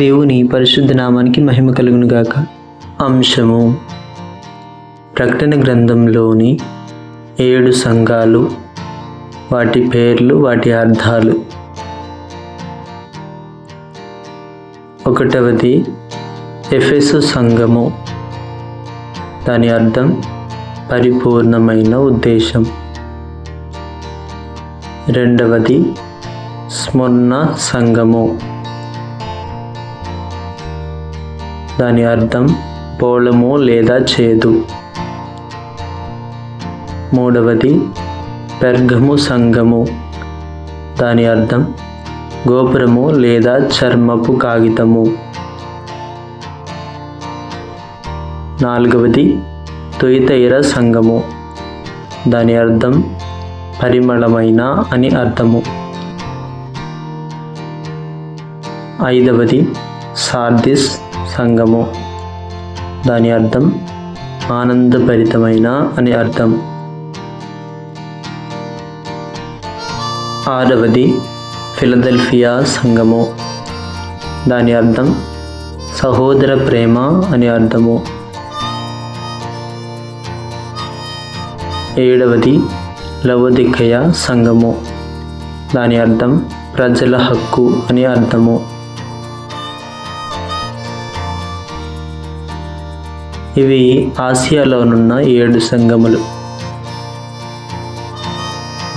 దేవుని పరిశుద్ధ నామానికి మహిమ కలుగునుగాక అంశము ప్రకటన గ్రంథంలోని ఏడు సంఘాలు వాటి పేర్లు వాటి అర్థాలు. ఒకటవది ఎఫెసు సంఘము. దాని అర్థం పరిపూర్ణమైన ఉద్దేశం. రెండవది స్మరణ సంఘము. దాని అర్థం పోలము లేదా చేదు. మూడవది పెర్గము సంఘము దాని అర్థం గోపురము లేదా చర్మపు కాగితము. నాలుగవది తుయితైర సంఘము దాని అర్థం పరిమళమైన అని అర్థము. ఐదవది సార్దిస్ సంఘము దాని అర్థం ఆనందభరితమైన అని అర్థం. ఆరవది ఫిలదెల్ఫియా సంఘము దాని అర్థం సహోదర ప్రేమ అని అర్థము. ఏడవది లవదికయ సంఘము దాని అర్థం ప్రజల హక్కు అని అర్థము. ఇవి ఆసియాలోనున్న ఏడు సంఘములు.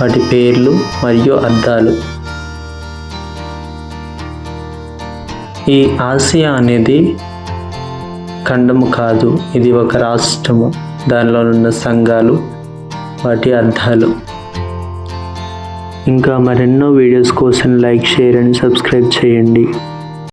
వాటి పేర్లు మరియు అర్థాలు. ఈ ఆసియా అనేది ఖండము కాదు ఇది ఒక రాష్ట్రము. దానిలో ఉన్న సంఘాలు వాటి అర్థాలు. ఇంకా మరెన్నో వీడియోస్ కోసం లైక్ షేర్ అండ్ సబ్స్క్రైబ్ చేయండి.